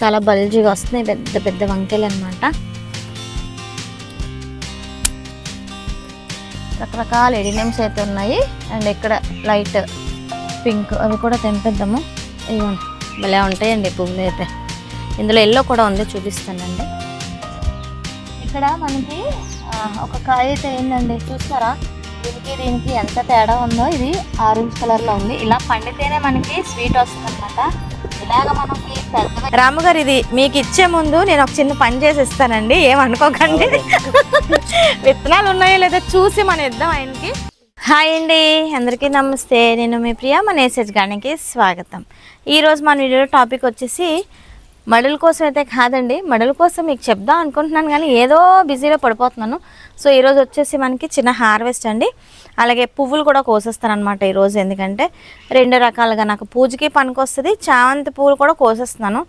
చాలా బల్జీగా వస్తున్నాయి పెద్ద పెద్ద వంకాయలు అనమాట రకరకాల ఎడినమ్స్ అయితే ఉన్నాయి. అండ్ ఇక్కడ లైట్ పింక్ అవి కూడా తెంపేద్దాము. ఇవ్వండి భలే ఉంటాయండి పువ్వులు అయితే. ఇందులో ఎల్లో కూడా ఉంది చూపిస్తానండి. ఇక్కడ మనకి ఒక కాయ అయితే ఏంటండి చూస్తారా? దీనికి దీనికి ఎంత తేడా ఉందో ఇది ఆరెంజ్ కలర్లో ఉంది. ఇలా పండితేనే మనకి స్వీట్ వస్తుంది అనమాట ఇలాగ మనకి పెద్ద రాము గారు ఇది మీకు ఇచ్చే ముందు నేను ఒక చిన్న పని చేసి ఇస్తానండి ఏమనుకోకండి విత్తనాలు ఉన్నాయో లేదో చూసి మనం ఇద్దాం ఆయనకి. హాయ్ అండి. అందరికీ నమస్తే. నేను మీ ప్రియ మన ఏసేజ్ గానికి స్వాగతం. ఈరోజు మన వీడియో టాపిక్ వచ్చేసి మడుల కోసం అయితే కాదండి. మడుల కోసం మీకు చెప్దాం అనుకుంటున్నాను కానీ ఏదో బిజీలో పడిపోతున్నాను. సో ఈరోజు వచ్చేసి మనకి చిన్న హార్వెస్ట్ అండి. అలాగే పువ్వులు కూడా కోసేస్తానమాట ఈరోజు ఎందుకంటే రెండు రకాలుగా నాకు పూజకి పనికొస్తుంది చామంతి పువ్వులు కూడా కోసేస్తున్నాను.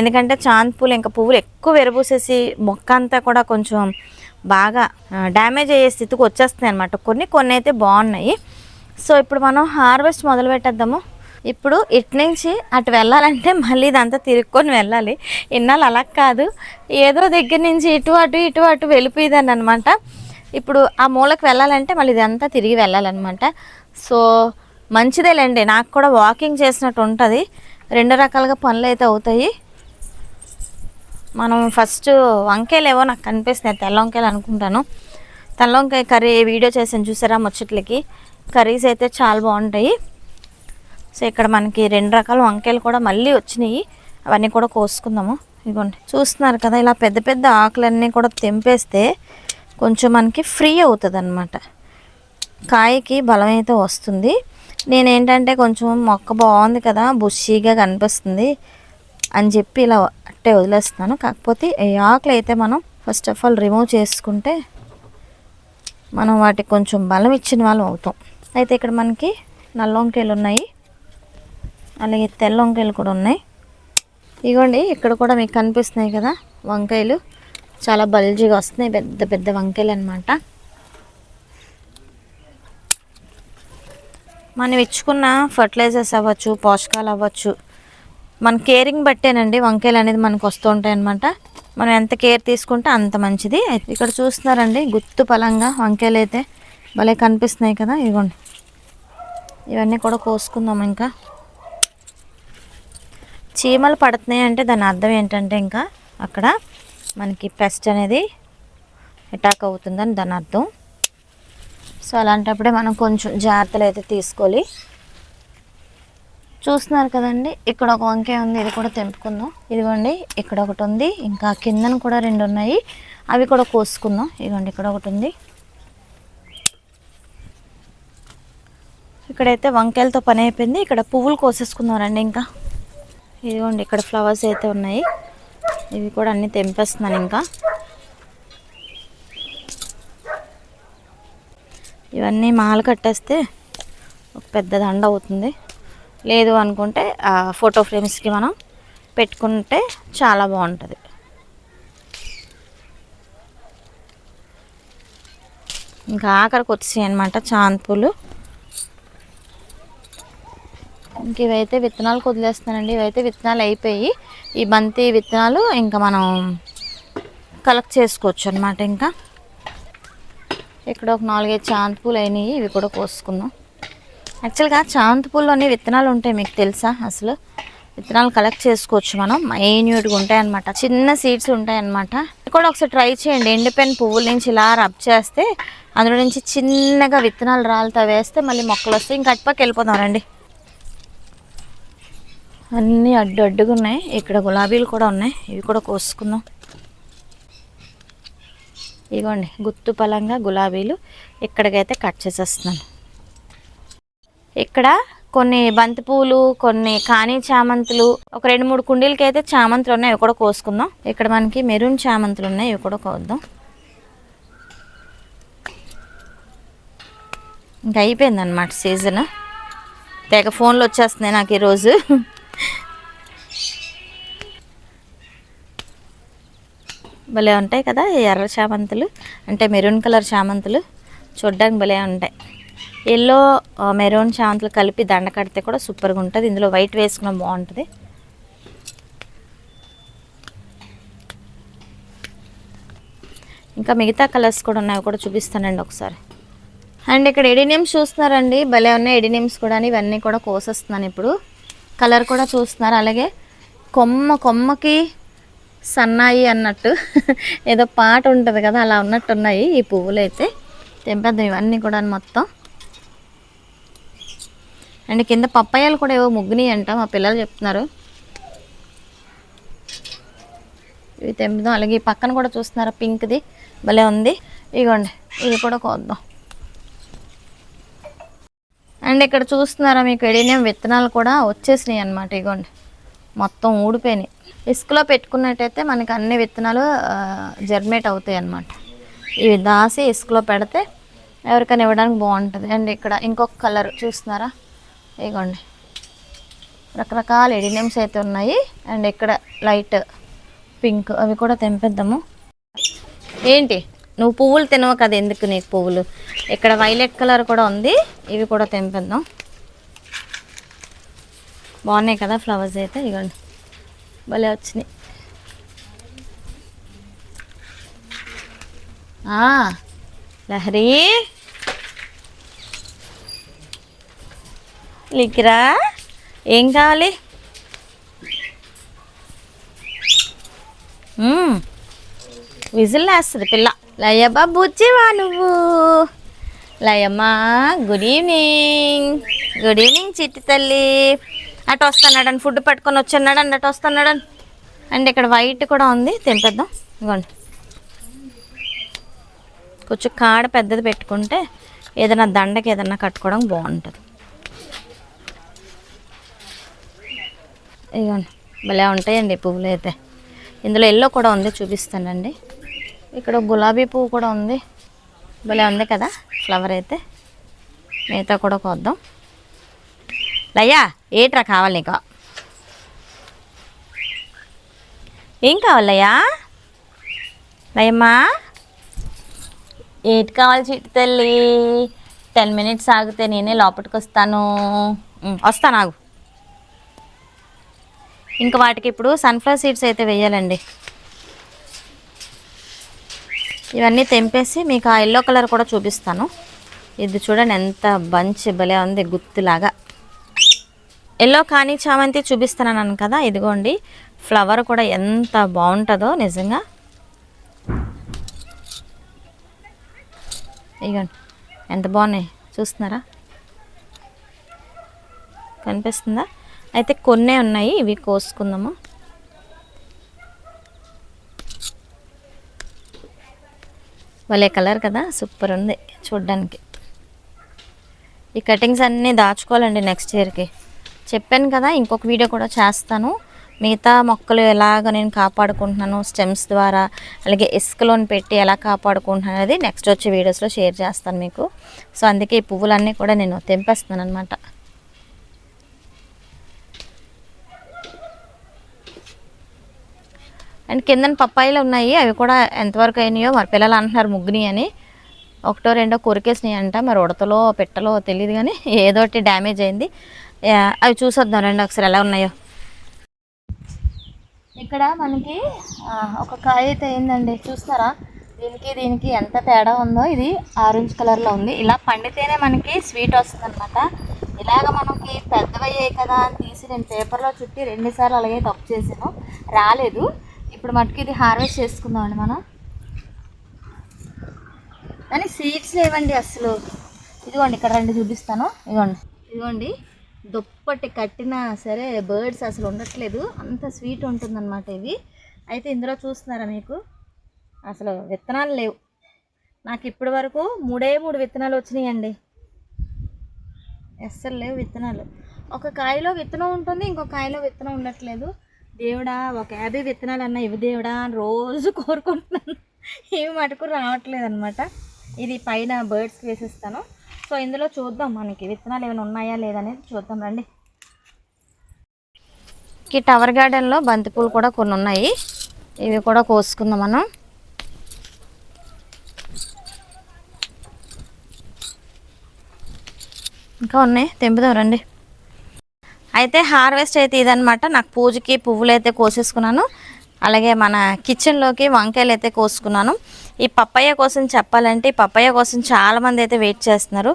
ఎందుకంటే చాంతి పూలు ఇంకా పువ్వులు ఎక్కువ విరబూసేసి మొక్క అంతా కూడా కొంచెం బాగా డ్యామేజ్ అయ్యే స్థితికి వచ్చేస్తున్నాయి అనమాట కొన్ని. కొన్ని అయితే బాగున్నాయి. సో ఇప్పుడు మనం హార్వెస్ట్ మొదలు పెట్టేద్దాము ఇప్పుడు ఇటు నుంచి అటు వెళ్ళాలంటే మళ్ళీ ఇదంతా తిరుక్కొని వెళ్ళాలి. ఇన్నాళ్ళు అలా కాదు. ఏదో దగ్గర నుంచి ఇటు అటు ఇటు అటు వెళ్ళిపోయేదాన్ని అనమాట ఇప్పుడు ఆ మూలకు వెళ్ళాలంటే మళ్ళీ ఇదంతా తిరిగి వెళ్ళాలన్నమాట. సో మంచిదేలేండి. నాకు కూడా వాకింగ్ చేసినట్టు ఉంటుంది. రెండు రకాలుగా పనులు అయితే అవుతాయి. మనం ఫస్ట్ వంకాయలు ఏవో నాకు కనిపిస్తున్నాయి. తెల్ల వంకాయలు అనుకుంటాను. తెల్ల వంకాయ కర్రీ వీడియో చేసాను చూసారా ముచ్చట్లకి? కర్రీస్ అయితే చాలా బాగుంటాయి. సో ఇక్కడ మనకి రెండు రకాల వంకాయలు కూడా మళ్ళీ వచ్చినాయి. అవన్నీ కూడా కోసుకుందాము. ఇదిగోండి. చూస్తున్నారు కదా ఇలా పెద్ద పెద్ద ఆకులన్నీ కూడా తెంపేస్తే కొంచెం మనకి ఫ్రీ అవుతుంది అనమాట కాయకి బలం అయితే వస్తుంది. నేనేంటంటే కొంచెం మొక్క బాగుంది కదా బుషీగా కనిపిస్తుంది అని చెప్పి ఇలా అట్టే వదిలేస్తున్నాను. కాకపోతే ఈ ఆకులు అయితే మనం ఫస్ట్ ఆఫ్ ఆల్ రిమూవ్ చేసుకుంటే మనం వాటికి కొంచెం బలం ఇచ్చిన వాళ్ళం అవుతాం. అయితే ఇక్కడ మనకి నల్ల వంకాయలు ఉన్నాయి. అలాగే తెల్ల వంకాయలు కూడా ఉన్నాయి. ఇగోండి ఇక్కడ కూడా మీకు కనిపిస్తున్నాయి కదా వంకాయలు. చాలా బల్జీగా వస్తున్నాయి పెద్ద పెద్ద వంకాయలు అనమాట మనం ఇచ్చుకున్న ఫర్టిలైజర్స్ అవ్వచ్చు పోషకాలు అవ్వచ్చు మన కేరింగ్ బట్టేనండి వంకాయలు అనేది మనకు వస్తూ ఉంటాయి అనమాట మనం ఎంత కేర్ తీసుకుంటే అంత మంచిది. ఇక్కడ చూస్తున్నారండి గుత్తు పలంగా వంకాయలు అయితే భలే కనిపిస్తున్నాయి కదా ఇదిగోండి ఇవన్నీ కూడా కోసుకుందాం ఇంకా. చీమలు పడుతున్నాయి అంటే దాని అర్థం ఏంటంటే ఇంకా అక్కడ మనకి పెస్ట్ అనేది అటాక్ అవుతుందని దాని అర్థం. సో అలాంటప్పుడే మనం కొంచెం జాగ్రత్తలు అయితే తీసుకోవాలి. చూస్తున్నారు కదండి ఇక్కడ ఒక వంకాయ ఉంది ఇది కూడా తెంపుకుందాం. ఇదిగోండి ఇక్కడ ఒకటి ఉంది ఇంకా కిందన కూడా రెండు ఉన్నాయి. అవి కూడా కోసుకుందాం. ఇదిగోండి ఇక్కడ ఒకటి ఉంది. ఇక్కడైతే వంకాయలతో పని అయిపోయింది. ఇక్కడ పువ్వులు కోసేసుకుందాం రండి ఇంకా. ఇదిగోండి ఇక్కడ ఫ్లవర్స్ అయితే ఉన్నాయి. ఇవి కూడా అన్నీ తెంపేస్తున్నాను ఇంకా. ఇవన్నీ మాల కట్టేస్తే ఒక పెద్ద దండ అవుతుంది. లేదు అనుకుంటే ఫోటో ఫ్రేమ్స్కి మనం పెట్టుకుంటే చాలా బాగుంటుంది. ఇంకా ఆఖరికి వచ్చాయి అనమాట చాంతులు ఇంక ఇవైతే విత్తనాలు వదిలేస్తానండి ఇవైతే విత్తనాలు అయిపోయి ఈ బంతి విత్తనాలు ఇంకా మనం కలెక్ట్ చేసుకోవచ్చు అనమాట ఇంకా. ఇక్కడ ఒక నాలుగైదు చాంతి పూలు అయినాయి. ఇవి కూడా కోసుకుందాం. యాక్చువల్గా చాంతి పూల్లోనే విత్తనాలు ఉంటాయి మీకు తెలుసా? అసలు విత్తనాలు కలెక్ట్ చేసుకోవచ్చు మనం. మైన్యూట్గా ఉంటాయి అనమాట చిన్న సీడ్స్ ఉంటాయి అనమాట కూడా ఒకసారి ట్రై చేయండి. ఎండిపోయిన పువ్వుల నుంచి ఇలా రబ్ చేస్తే అందులో నుంచి చిన్నగా విత్తనాలు రాలుతా వేస్తే మళ్ళీ మొక్కలు వస్తాయి. ఇంకా అటుపక్క వెళ్ళిపోదాం రండి. అన్నీ అడ్డు అడ్డుగా ఉన్నాయి ఇక్కడ గులాబీలు కూడా ఉన్నాయి. ఇవి కూడా కోసుకుందాం. ఇదిగోండి గుత్తు పలంగా గులాబీలు ఇక్కడికైతే కట్ చేసేస్తున్నాను. ఇక్కడ కొన్ని బంతి పూలు కొన్ని కాని చామంతులు ఒక రెండు మూడు కుండీలకి అయితే చామంతులు ఉన్నాయి. ఇవి కూడా కోసుకుందాం. ఇక్కడ మనకి మెరూన్ చామంతులు ఉన్నాయి. ఇవి కూడా కోద్దాం. ఇంకా అయిపోయింది అనమాట సీజన్. తెగ ఫోన్లు వచ్చేస్తున్నాయి నాకు ఈరోజు. భలే ఉంటాయి కదా ఎర్ర చామంతులు? అంటే మెరూన్ కలర్ చామంతులు చూడ్డానికి భలే ఉంటాయి. ఎల్లో మెరూన్ చామంతులు కలిపి దండ కడితే కూడా సూపర్గా ఉంటుంది. ఇందులో వైట్ వేసుకున్న బాగుంటుంది. ఇంకా మిగతా కలర్స్ కూడా ఉన్నాయి కూడా చూపిస్తానండి ఒకసారి. అండ్ ఇక్కడ ఎడినిమ్స్ చూస్తున్నారండి. భలే ఉన్నాయి ఎడినియమ్స్ కూడా. ఇవన్నీ కూడా కోసేస్తున్నాను ఇప్పుడు. కలర్ కూడా చూస్తున్నారు. అలాగే కొమ్మ కొమ్మకి సన్నాయి అన్నట్టు. ఏదో పాట ఉంటుంది కదా అలా ఉన్నట్టు ఉన్నాయి ఈ పువ్వులు అయితే తెంపేద్దాం ఇవన్నీ కూడా మొత్తం. అండ్ కింద పప్పాయాలు కూడా ఏవో ముగ్గుని అంట మా పిల్లలు చెప్తున్నారు. ఇవి తెంపుదాం. అలాగే ఈ పక్కన కూడా చూస్తున్నారా పింక్ది. భలే ఉంది. ఇగోండి ఇవి కూడా కోద్దాం. అండ్ ఇక్కడ చూస్తున్నారా మీకు ఎడినియం విత్తనాలు కూడా వచ్చేసినాయి అనమాట ఇగోండి. మొత్తం ఊడిపోయినాయి. ఇసుకలో పెట్టుకున్నట్టయితే మనకి అన్ని విత్తనాలు జర్మేట్ అవుతాయి అన్నమాట. ఇవి దాసి ఇసుకలో పెడితే ఎవరికైనా ఇవ్వడానికి బాగుంటుంది. అండ్ ఇక్కడ ఇంకొక కలర్ చూస్తున్నారా? ఇగోండి. రకరకాల ఎడినమ్స్ అయితే ఉన్నాయి. అండ్ ఇక్కడ లైట్ పింక్ అవి కూడా తెంపేద్దాము. ఏంటి? నువ్వు పువ్వులు తినవు కదా ఎందుకు నీకు పువ్వులు? ఇక్కడ వైలెట్ కలర్ కూడా ఉంది. ఇవి కూడా తెంపేద్దాం. బాగున్నాయి కదా ఫ్లవర్స్ అయితే ఇవ్వండి భలే వచ్చినాయి. లహరీ. లహరి ఏం కావాలి? విజిల్ వేస్తుంది పిల్ల. లయబ్బా బుచ్చివా నువ్వు. లయమ్మా గుడ్ ఈవినింగ్. గుడ్ ఈవినింగ్ చిట్టి తల్లి. అటు వస్తున్నాడని ఫుడ్ పట్టుకొని వచ్చన్నాడని అటు వస్తున్నాడని అండ్ ఇక్కడ వైట్ కూడా ఉంది తెంపేద్దాం. ఇగోండి కొంచెం కాడ పెద్దది పెట్టుకుంటే ఏదైనా దండకి ఏదైనా కట్టుకోవడం బాగుంటుంది. ఇగోండి భలే ఉంటాయండి పువ్వులు అయితే. ఇందులో ఎల్లో కూడా ఉంది చూపిస్తానండి. ఇక్కడ గులాబీ పువ్వు కూడా ఉంది. భలే ఉంది కదా ఫ్లవర్ అయితే. మిగతా కూడా కొద్దాం. లయ్యా ఏట్రా కావాలి నీకు? ఏం కావాలయ్యా లయమ్మా ఏటి కావాలి చిట్టి తల్లి? టెన్ మినిట్స్ ఆగితే నేనే లోపలికి వస్తాను. వస్తాను ఆగు. ఇంకా వాటికి ఇప్పుడు సన్ఫ్లవర్ సీడ్స్ అయితే వేయాలండి. ఇవన్నీ తెంపేసి మీకు ఆ ఎల్లో కలర్ కూడా చూపిస్తాను. ఇది చూడండి ఎంత బంచ్ భలే ఉంది గుత్తులాగా. ఎల్లో కానీ చామంతి చూపిస్తున్నాను కదా ఇదిగోండి. ఫ్లవర్ కూడా ఎంత బాగుంటుందో నిజంగా. ఇగోండి ఎంత బాగున్నాయి చూస్తున్నారా? కనిపిస్తుందా? అయితే కొన్నే ఉన్నాయి ఇవి కోసుకుందాము. వలే కలర్ కదా సూపర్ ఉంది చూడ్డానికి. ఈ కటింగ్స్ అన్నీ దాచుకోవాలండి నెక్స్ట్ ఇయర్కి. చెప్పాను కదా ఇంకొక వీడియో కూడా చేస్తాను. మిగతా మొక్కలు ఎలాగ నేను కాపాడుకుంటున్నాను స్టెమ్స్ ద్వారా అలాగే ఇసుకలోని పెట్టి ఎలా కాపాడుకుంటున్నాను అనేది నెక్స్ట్ వచ్చే వీడియోస్లో షేర్ చేస్తాను మీకు. సో అందుకే ఈ పువ్వులన్నీ కూడా నేను తెంపేస్తున్నాను అనమాట అండ్ కిందన పప్పాయిలు ఉన్నాయి అవి కూడా ఎంతవరకు అయినాయో మరి పిల్లలు అంటున్నారు ముగ్గుని అని. ఒకటో రెండో కొరికేసినాయి అంట మరి ఉడతలో పెట్టలో తెలియదు కానీ ఏదోటి డ్యామేజ్ అయింది. అవి చూసొద్దాం రండి ఒకసారి ఎలా ఉన్నాయో. ఇక్కడ మనకి ఒక కాయ అయితే అయిందండి చూస్తారా దీనికి దీనికి ఎంత తేడా ఉందో ఇది ఆరెంజ్ కలర్లో ఉంది. ఇలా పండితేనే మనకి స్వీట్ వస్తుంది అనమాట ఇలాగ మనకి పెద్దవయ్యాయి కదా అని తీసి నేను పేపర్లో చుట్టి రెండుసార్లు అలాగే తప్పు చేశాను. రాలేదు. ఇప్పుడు మటుకు ఇది హార్వెస్ట్ చేసుకుందామండి మనం. కానీ సీడ్స్ లేవండి అసలు ఇదిగోండి ఇక్కడ రెండు చూపిస్తాను. ఇదిగోండి. ఇదిగోండి. దుప్పటి కట్టినా సరే బర్డ్స్ అసలు ఉండట్లేదు. అంత స్వీట్ ఉంటుందన్నమాట ఇవి. అయితే ఇందులో చూస్తున్నారా మీకు? అసలు విత్తనాలు లేవు. నాకు ఇప్పటి వరకు మూడే మూడు విత్తనాలు వచ్చినాయండి. అస్సలు లేవు విత్తనాలు. ఒక కాయలో విత్తనం ఉంటుంది ఇంకో కాయలో విత్తనం ఉండట్లేదు. దేవుడా ఒక యాభై విత్తనాలు అన్న ఇవి దేవుడా అని రోజు కోరుకుంటున్నాను. ఇవి మటుకు రావట్లేదు అనమాట ఇది పైన బర్డ్స్కి వేసిస్తాను. సో ఇందులో చూద్దాం మనకి విత్తనాలు ఏమైనా ఉన్నాయా లేదనేది చూద్దాం రండి. ఈ టవర్ గార్డెన్లో బంతిపూలు కూడా కొన్ని ఉన్నాయి. ఇవి కూడా కోసుకుందాం మనం. ఇంకా ఉన్నాయి? తెంపుదాం రండి. అయితే హార్వెస్ట్ అయితే ఇదనమాట నాకు పూజకి పువ్వులు అయితే కోసేసుకున్నాను. అలాగే మన కిచెన్లోకి వంకాయలు అయితే కోసుకున్నాను. ఈ పప్పయ్య కోసం చెప్పాలంటే ఈ పప్పయ్య కోసం చాలామంది అయితే వెయిట్ చేస్తున్నారు.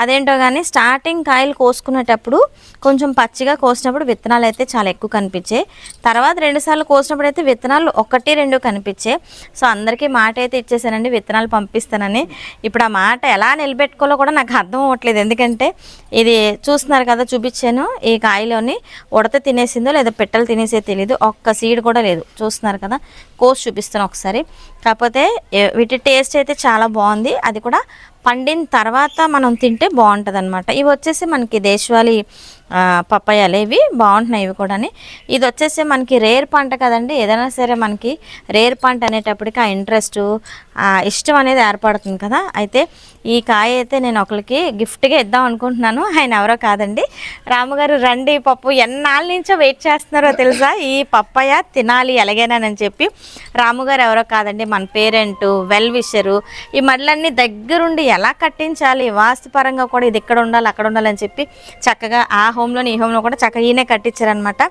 అదేంటో కానీ స్టార్టింగ్ కాయలు కోసుకునేటప్పుడు కొంచెం పచ్చిగా కోసినప్పుడు విత్తనాలు అయితే చాలా ఎక్కువ కనిపించాయి తర్వాత రెండుసార్లు కోసినప్పుడు అయితే విత్తనాలు ఒకటి రెండు కనిపించాయి సో అందరికీ మాట అయితే ఇచ్చేసానండి విత్తనాలు పంపిస్తానని. ఇప్పుడు ఆ మాట ఎలా నిలబెట్టుకోవాలో కూడా నాకు అర్థం అవ్వట్లేదు. ఎందుకంటే ఇది చూస్తున్నారు కదా చూపించాను. ఈ కాయలోని ఉడత తినేసిందో లేదా పిట్టలు తినేసే తెలియదు ఒక్క సీడ్ కూడా లేదు. చూస్తున్నారు కదా కోసి చూపిస్తాను ఒకసారి. కాకపోతే వీటి టేస్ట్ అయితే చాలా బాగుంది. అది కూడా పండిన తర్వాత మనం తింటే బాగుంటుంది అనమాట ఇవి వచ్చేసి మనకి దేశవాళీ ఆ, పప్పాయాలు ఇవి. బాగుంటున్నాయి ఇవి కూడా ఇది వచ్చేసి మనకి రేర్ పంట కదండి. ఏదైనా సరే మనకి రేర్ పంట అనేటప్పటికి ఆ ఇంట్రెస్ట్ ఇష్టం అనేది ఏర్పడుతుంది కదా. అయితే ఈ కాయ అయితే నేను ఒకరికి గిఫ్ట్గా ఇద్దాం అనుకుంటున్నాను. ఆయన ఎవరో కాదండి. రాముగారు రండి పప్పు ఎన్నాళ్ళ నుంచో వెయిట్ చేస్తున్నారో తెలుసా? ఈ పప్పయ్య తినాలి ఎలాగైనానని చెప్పి. రాముగారు ఎవరో కాదండి మన పేరెంట్ వెల్ విషరు ఈ మళ్ళన్నీ దగ్గరుండి ఎలా కట్టించాలి? వాస్తుపరంగా కూడా ఇది ఇక్కడ ఉండాలి అక్కడ ఉండాలని చెప్పి చక్కగా ఆ హోమ్లోని ఈ హోమ్లో కూడా చక్కగా ఈయనే కట్టించారనమాట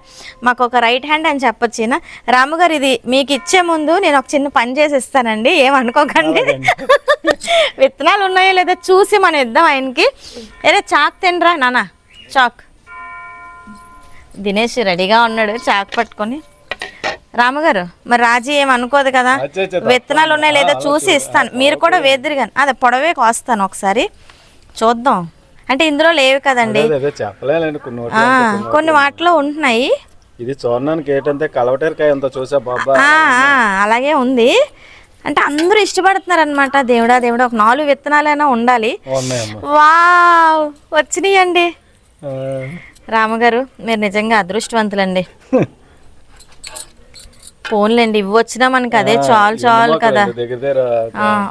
మాకు ఒక రైట్ హ్యాండ్ అని చెప్పొచ్చు ఈయన. రాముగారు ఇది మీకు ఇచ్చే ముందు నేను ఒక చిన్న పని చేసి ఇస్తానండి. ఏమనుకోకండి విత్తనాలు ఉన్నాయో లేదో చూసి మనం ఇద్దాం ఆయనకి. ఏరే చాక్ తినరా? నాన్న చాక్. దినేష్ రెడీగా ఉన్నాడు చాక్ పట్టుకొని. రామగారు మరి రాజీ ఏం అనుకోదు కదా? విత్తనాలు ఉన్నాయి లేదా చూసి ఇస్తాను. మీరు కూడా వేద్దరు కానీ అదే పొడవే కోస్తాను ఒకసారి. చూద్దాం. అంటే ఇందులో లేవు కదండి. కొన్ని వాటిలో ఉంటున్నాయి. ఇది చూడడానికి ఏంటంటే కలవటేరకాయ ఎంత చూసా బాబా. అలాగే ఉంది. అంటే అందరూ ఇష్టపడుతున్నారు అనమాట దేవుడా దేవుడా ఒక నాలుగు విత్తనాలైనా ఉండాలి. వావ్! వచ్చినాయండి. ఆ, రామగారు మీరు నిజంగా అదృష్టవంతులండి. ఫోన్లేండి ఇవి వచ్చినా మనకి అదే చాలు చాలు కదా.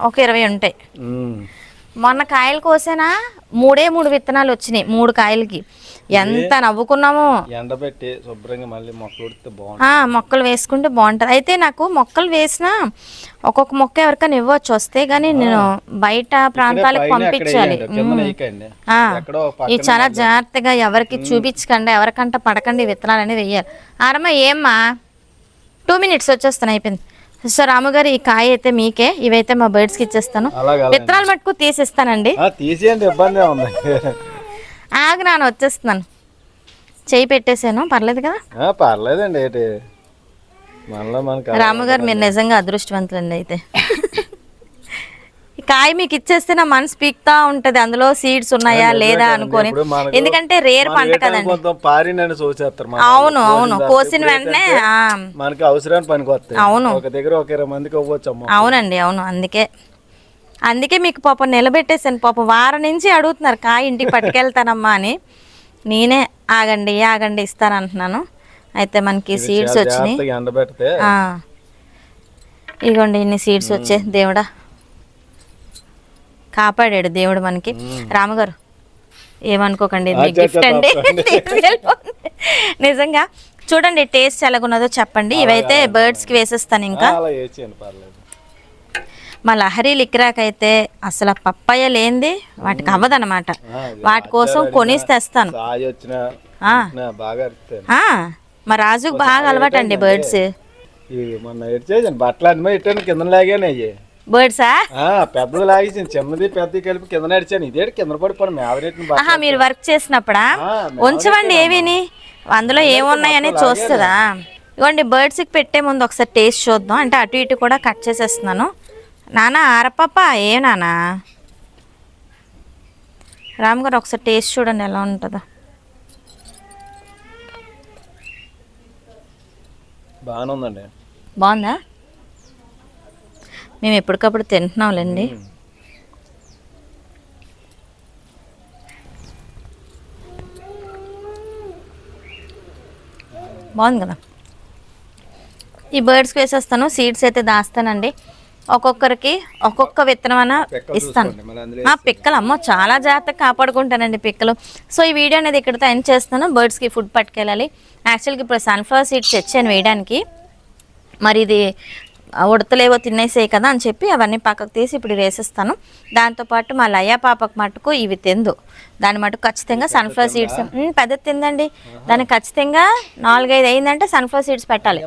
ఒక ఇరవై ఉంటాయి. మొన్న కాయలు కోసేనా? మూడే మూడు విత్తనాలు వచ్చినాయి మూడు కాయలకి. ఎంత నవ్వుకున్నామో. ఎండబెట్టి శుభ్రంగా మళ్ళీ మొక్కలు మొక్కలు వేసుకుంటే బాగుంటుంది. అయితే నాకు మొక్కలు వేసినా ఒక్కొక్క మొక్క ఎవరికైనా ఇవ్వచ్చు. వస్తే కానీ నేను బయట ప్రాంతాలకు పంపించాలి. పక్కన చాలా జాగ్రత్తగా ఎవరికి చూపించకండి. ఎవరికంట పడకండి. విత్తనాలు అనేది వెయ్యాలి ఆరమ్మ ఏమ్మా? టూ మినిట్స్ వచ్చేస్తాను అయిపోయింది. సో రాముగారు ఈ కాయ అయితే మీకే. ఇవైతే మా బర్డ్స్కి ఇచ్చేస్తాను. విత్తనాలు మట్టుకు తీసిస్తానండి. తీసేయండి. ఇబ్బంది ఉంది ఆగు నాన్న వచ్చేస్తున్నాను. చేయి పెట్టేశాను పర్లేదు కదా? పర్లేదండి ఏంటి? రాముగారు మీరు నిజంగా అదృష్టవంతులండి అయితే. కాయ మీకు ఇచ్చేస్తే నా మనసు పీక్తా ఉంటది. అందులో సీడ్స్ ఉన్నాయా లేదా అనుకొని. ఎందుకంటే రేర్ పంట కదండి. అవును. అవును. కోసిన వెంటనే మనకి అవసరాన్ని పనికి అవును. ఒక దగ్గర ఒక ఇరవై మందికి అవునండి అవును. అందుకే అందుకే మీకు పాపం నిలబెట్టేసాను పాపం వారం నుంచి అడుగుతున్నారు కాయ ఇంటికి పట్టుకెళ్తానమ్మా అని. నేనే ఆగండి ఆగండి ఇస్తానంటున్నాను అయితే మనకి సీడ్స్ వచ్చినాయి. ఇగోండి ఇన్ని సీడ్స్ వచ్చే దేవుడా. కాపాడాడు దేవుడు మనకి. రామగారు ఏమనుకోకండి గిఫ్ట్ అండి. నిజంగా చూడండి టేస్ట్ ఎలాగున్నదో చెప్పండి. ఇవైతే birds కి వేసేస్తాను ఇంకా. మా లహరి లిక్రాక్ అయితే అసలు ఆ పప్పాయ లేనిది వాటికి ఇది వాటి కోసం కొనిసి తెస్తాను. మా రాజుకు బాగా బర్డ్స్. లాగానే అయ్యి. బర్డ్సా? పెద్దది చిన్నది కలిపి కింద నడిచాను కింద పడిపోను మీరు వర్క్ చేసినప్పుడా? ఉంచవండి ఏవిని? అందులో ఏమున్నాయని చూస్తుందా? ఇవ్వండి బర్డ్స్కి పెట్టే ముందు ఒకసారి టేస్ట్ చూద్దాం. అంటే అటు ఇటు కూడా కట్ చేసేస్తున్నాను. నానా ఆరపాప ఏ నానా? రామ్ గారు ఒకసారి టేస్ట్ చూడండి ఎలా ఉంటుందో. బాగానే ఉందండి. బాగుందా? మేము ఎప్పటికప్పుడు తింటున్నాంలేండి. బాగుంది కదా? ఈ బర్డ్స్కి వేసేస్తాను సీడ్స్ అయితే దాస్తానండి. ఒక్కొక్కరికి ఒక్కొక్క విత్తనం ఇస్తాను. పిక్కలు అమ్మో చాలా జాగ్రత్తగా కాపాడుకుంటానండి పిక్కలు. సో ఈ వీడియో అనేది ఇక్కడితో ఎండ్ చేస్తాను బర్డ్స్కి ఫుడ్ పట్టుకెళ్ళాలి. యాక్చువల్గా ఇప్పుడు సన్ఫ్లవర్ సీడ్స్ తెచ్చాను వేయడానికి. మరి ఇది ఉడతలేవో తినేసాయి కదా అని చెప్పి అవన్నీ పక్కకు తీసి ఇప్పుడు వేసేస్తాను దాంతోపాటు మా లయ పాపకు మటుకు ఇవి తిందు. దాని మటుకు ఖచ్చితంగా సన్ఫ్లవర్ సీడ్స్ పెద్ద తిందండి. దానికి ఖచ్చితంగా నాలుగైదు అయిందంటే సన్ఫ్లవర్ సీడ్స్ పెట్టాలి.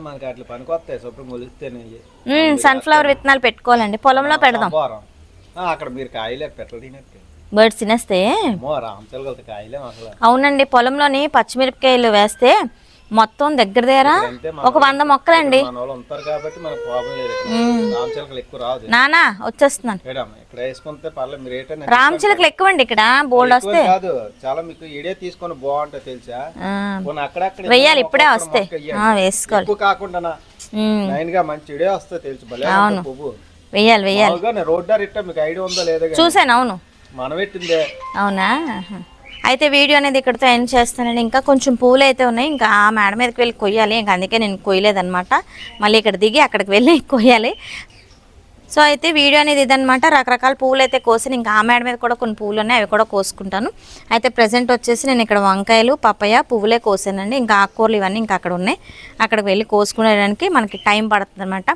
సన్ఫ్లవర్ విత్తనాలు పెట్టుకోవాలండి. పొలంలో పెడదాం. అక్కడ మీరు కాయలే బర్డ్స్ తినేస్తే? అవునండి పొలంలోని పచ్చిమిరపకాయలు వేస్తే మొత్తం దగ్గర దగ్గర ఒక వంద మొక్కలండి. నానా వచ్చేస్తున్నాను. రామచిలకలు ఎక్కువ అండి ఇక్కడ బోల్డ్ వస్తే. కాదు చాలా మీకు ఇడే తీసుకొని బాగుంటుంది తెలుసా? వెయ్యాలి ఇప్పుడే. ఆ, వేసుకోవాలి. కాకుండా మంచి ఇడే తెలుసు వెయ్యాలి వెయ్యాలి. ఇట్టా మీకు ఐడియా ఉందో లేదో చూసాను అవును. మనం పెట్టిందే. అవునా. అయితే వీడియో అనేది ఇక్కడితో ఎండ్ చేస్తానండి. ఇంకా కొంచెం పూలు అయితే ఉన్నాయి. ఇంకా ఆ మేడ మీదకి వెళ్ళి కొయ్యాలి. ఇంకా అందుకే నేను కొయ్యలేదనమాట మళ్ళీ ఇక్కడ దిగి అక్కడికి వెళ్ళి కొయ్యాలి. సో అయితే వీడియో అనేది ఇదనమాట రకరకాల పువ్వులు అయితే కోసి ఇంకా ఆ మేడ మీద కూడా కొన్ని పువ్వులు ఉన్నాయి. అవి కూడా కోసుకుంటాను. అయితే ప్రజెంట్ వచ్చేసి నేను ఇక్కడ వంకాయలు పప్పయ్య పువ్వులే కోసానండి. ఇంకా ఆకుకూరలు ఇవన్నీ ఇంకా అక్కడ ఉన్నాయి. అక్కడికి వెళ్ళి కోసుకునేదానికి మనకి టైం పడుతుంది అనమాట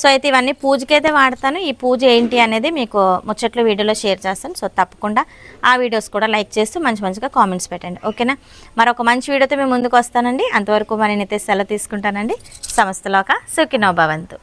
సో అయితే ఇవన్నీ పూజకి అయితే వాడతాను. ఈ పూజ ఏంటి అనేది మీకు ముచ్చట్లు వీడియోలో షేర్ చేస్తాను. సో తప్పకుండా ఆ వీడియోస్ కూడా లైక్ చేస్తూ మంచి మంచిగా కామెంట్స్ పెట్టండి. ఓకేనా? మరొక మంచి వీడియోతో మేము ముందుకు వస్తానండి. అంతవరకు మరి నేనైతే సెలవు తీసుకుంటానండి. సమస్తలోక సుఖినో భవంతు.